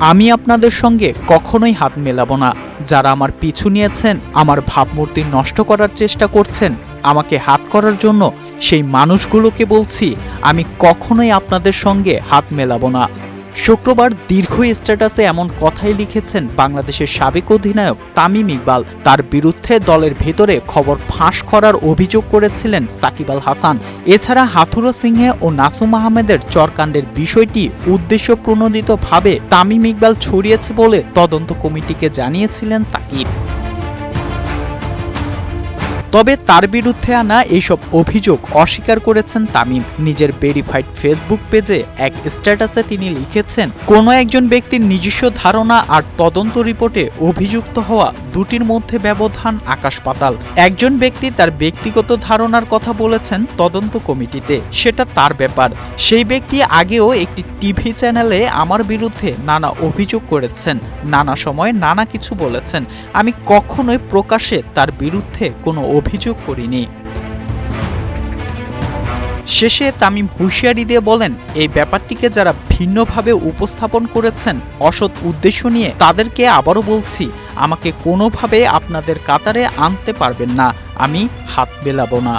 আমি আপনাদের সঙ্গে কখনোই হাত মেলাবো না। যারা আমার পিছু নিয়েছেন, আমার ভাবমূর্তি নষ্ট করার চেষ্টা করছেন, আমাকে হাত করার জন্য সেই মানুষগুলোকে বলছি, আমি কখনোই আপনাদের সঙ্গে হাত মেলাবো না। শুক্রবার দীর্ঘ স্ট্যাটাসে এমন কথাই লিখেছেন বাংলাদেশের সাবেক অধিনায়ক তামিম ইকবাল। তার বিরুদ্ধে দলের ভেতরে খবর ফাঁস করার অভিযোগ করেছিলেন সাকিব আল হাসান। এছাড়া হাথুরো সিংহে ও নাসুম আহমেদের চরকাণ্ডের বিষয়টি উদ্দেশ্য প্রণোদিতভাবে তামিম ইকবাল ছড়িয়েছে বলে তদন্ত কমিটিকে জানিয়েছিলেন সাকিব। তবে তার বিরুদ্ধে আনা এইসব অভিযোগ অস্বীকার করেছেন তামিম। নিজের ভেরিফাইড ফেসবুক পেজে এক স্ট্যাটাসে তিনি লিখেছেন, কোনো একজন ব্যক্তির নিজস্ব ধারণা আর তদন্ত রিপোর্টে অভিযুক্ত হওয়া দুটির মধ্যে ব্যবধান আকাশ পাতাল। একজন ব্যক্তি তার ব্যক্তিগত ধারণার কথা বলেছেন তদন্ত কমিটিতে, সেটা তার ব্যাপার। সেই ব্যক্তি আগেও একটি টিভি চ্যানেলে আমার বিরুদ্ধে নানা অভিযোগ করেছেন, নানা সময় নানা কিছু বলেছেন। আমি কখনোই প্রকাশ্যে তার বিরুদ্ধে কোনো অভিযোগ করিনি। শেষে তামিম হুঁশিয়ারি দিয়ে বলেন, এই ব্যাপারটিকে যারা ভিন্নভাবে উপস্থাপন করেছেন, অসৎ উদ্দেশ্য নিয়ে তাদেরকে আবারও বলছি, আমাকে কোনোভাবে আপনাদের কাতারে আনতে পারবেন না, আমি হাত মেলাবো না।